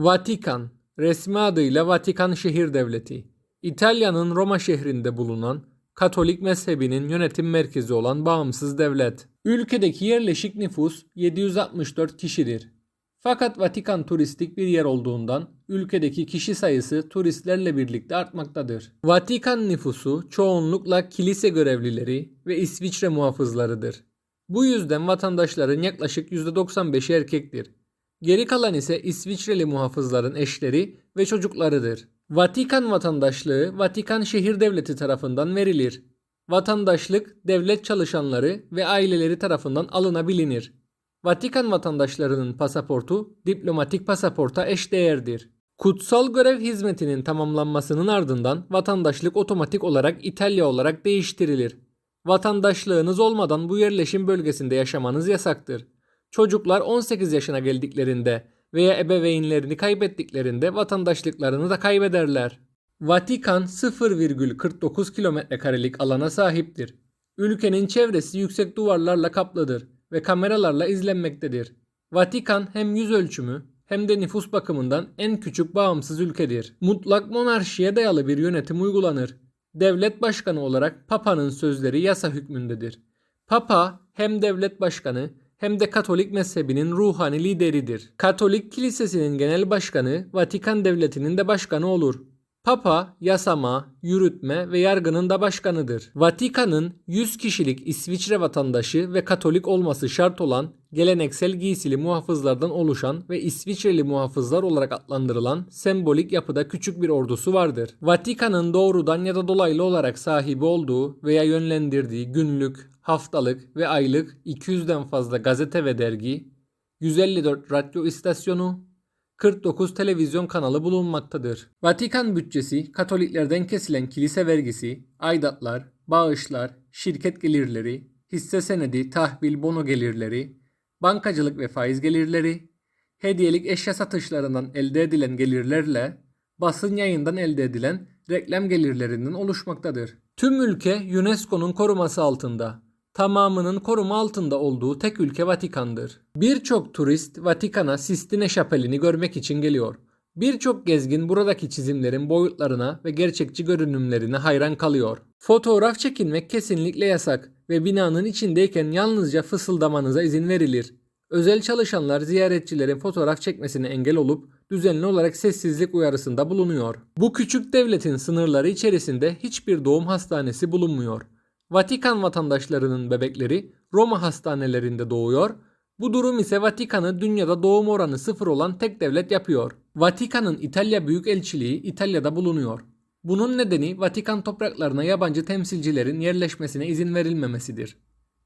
Vatikan, resmi adıyla Vatikan Şehir Devleti, İtalya'nın Roma şehrinde bulunan Katolik mezhebinin yönetim merkezi olan bağımsız devlet. Ülkedeki yerleşik nüfus 764 kişidir. Fakat Vatikan turistik bir yer olduğundan ülkedeki kişi sayısı turistlerle birlikte artmaktadır. Vatikan nüfusu çoğunlukla kilise görevlileri ve İsviçre muhafızlarıdır. Bu yüzden vatandaşların yaklaşık %95'i erkektir. Geri kalan ise İsviçreli muhafızların eşleri ve çocuklarıdır. Vatikan vatandaşlığı Vatikan şehir devleti tarafından verilir. Vatandaşlık devlet çalışanları ve aileleri tarafından alınabilir. Vatikan vatandaşlarının pasaportu diplomatik pasaporta eşdeğerdir. Kutsal görev hizmetinin tamamlanmasının ardından vatandaşlık otomatik olarak İtalya olarak değiştirilir. Vatandaşlığınız olmadan bu yerleşim bölgesinde yaşamanız yasaktır. Çocuklar 18 yaşına geldiklerinde veya ebeveynlerini kaybettiklerinde vatandaşlıklarını da kaybederler. Vatikan 0,49 kilometrekarelik alana sahiptir. Ülkenin çevresi yüksek duvarlarla kaplıdır ve kameralarla izlenmektedir. Vatikan hem yüz ölçümü hem de nüfus bakımından en küçük bağımsız ülkedir. Mutlak monarşiye dayalı bir yönetim uygulanır. Devlet başkanı olarak Papa'nın sözleri yasa hükmündedir. Papa hem devlet başkanı hem de Katolik mezhebinin ruhani lideridir. Katolik kilisesinin genel başkanı Vatikan devletinin de başkanı olur. Papa, yasama, yürütme ve yargının da başkanıdır. Vatikan'ın 100 kişilik İsviçre vatandaşı ve Katolik olması şart olan geleneksel giysili muhafızlardan oluşan ve İsviçreli muhafızlar olarak adlandırılan sembolik yapıda küçük bir ordusu vardır. Vatikan'ın doğrudan ya da dolaylı olarak sahibi olduğu veya yönlendirdiği günlük, haftalık ve aylık 200'den fazla gazete ve dergi, 154 radyo istasyonu, 49 televizyon kanalı bulunmaktadır. Vatikan bütçesi Katoliklerden kesilen kilise vergisi, aidatlar, bağışlar, şirket gelirleri, hisse senedi, tahvil, bono gelirleri, bankacılık ve faiz gelirleri, hediyelik eşya satışlarından elde edilen gelirlerle basın yayından elde edilen reklam gelirlerinden oluşmaktadır. Tüm ülke UNESCO'nun koruması altında tamamının koruma altında olduğu tek ülke Vatikan'dır. Birçok turist Vatikan'a Sistine Şapeli'ni görmek için geliyor. Birçok gezgin buradaki çizimlerin boyutlarına ve gerçekçi görünümlerine hayran kalıyor. Fotoğraf çekinmek kesinlikle yasak ve binanın içindeyken yalnızca fısıldamanıza izin verilir. Özel çalışanlar ziyaretçilerin fotoğraf çekmesine engel olup düzenli olarak sessizlik uyarısında bulunuyor. Bu küçük devletin sınırları içerisinde hiçbir doğum hastanesi bulunmuyor. Vatikan vatandaşlarının bebekleri Roma hastanelerinde doğuyor. Bu durum ise Vatikan'ı dünyada doğum oranı sıfır olan tek devlet yapıyor. Vatikan'ın İtalya Büyükelçiliği İtalya'da bulunuyor. Bunun nedeni Vatikan topraklarına yabancı temsilcilerin yerleşmesine izin verilmemesidir.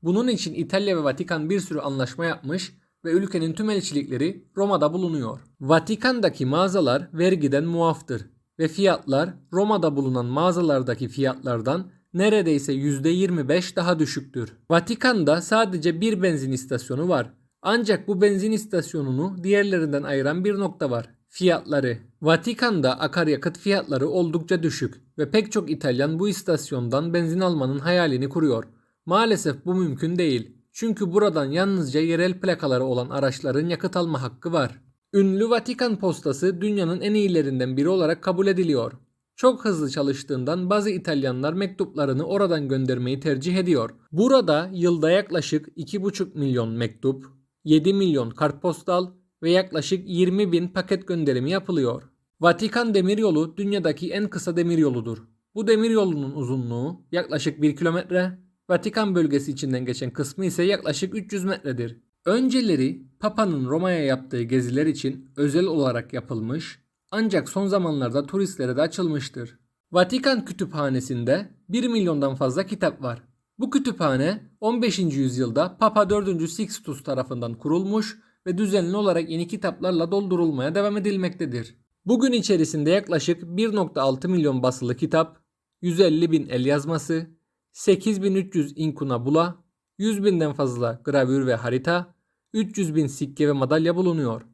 Bunun için İtalya ve Vatikan bir sürü anlaşma yapmış ve ülkenin tüm elçilikleri Roma'da bulunuyor. Vatikan'daki mağazalar vergiden muaftır ve fiyatlar Roma'da bulunan mağazalardaki fiyatlardan neredeyse %25 daha düşüktür. Vatikan'da sadece bir benzin istasyonu var. Ancak bu benzin istasyonunu diğerlerinden ayıran bir nokta var. Fiyatları. Vatikan'da akaryakıt fiyatları oldukça düşük ve pek çok İtalyan bu istasyondan benzin almanın hayalini kuruyor. Maalesef bu mümkün değil. Çünkü buradan yalnızca yerel plakaları olan araçların yakıt alma hakkı var. Ünlü Vatikan postası dünyanın en iyilerinden biri olarak kabul ediliyor. Çok hızlı çalıştığından bazı İtalyanlar mektuplarını oradan göndermeyi tercih ediyor. Burada yılda yaklaşık 2,5 milyon mektup, 7 milyon kartpostal ve yaklaşık 20 bin paket gönderimi yapılıyor. Vatikan demiryolu dünyadaki en kısa demiryoludur. Bu demiryolunun uzunluğu yaklaşık 1 kilometre, Vatikan bölgesi içinden geçen kısmı ise yaklaşık 300 metredir. Önceleri Papa'nın Roma'ya yaptığı geziler için özel olarak yapılmış ancak son zamanlarda turistlere de açılmıştır. Vatikan Kütüphanesi'nde 1 milyondan fazla kitap var. Bu kütüphane 15. yüzyılda Papa 4. Sixtus tarafından kurulmuş ve düzenli olarak yeni kitaplarla doldurulmaya devam edilmektedir. Bugün içerisinde yaklaşık 1.6 milyon basılı kitap, 150 bin el yazması, 8300 inkuna bula, 100 binden fazla gravür ve harita, 300 bin sikke ve madalya bulunuyor.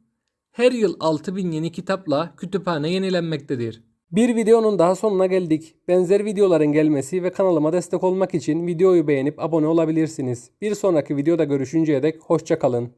Her yıl 6000 yeni kitapla kütüphane yenilenmektedir. Bir videonun daha sonuna geldik. Benzer videoların gelmesi ve kanalıma destek olmak için videoyu beğenip abone olabilirsiniz. Bir sonraki videoda görüşünceye dek hoşçakalın.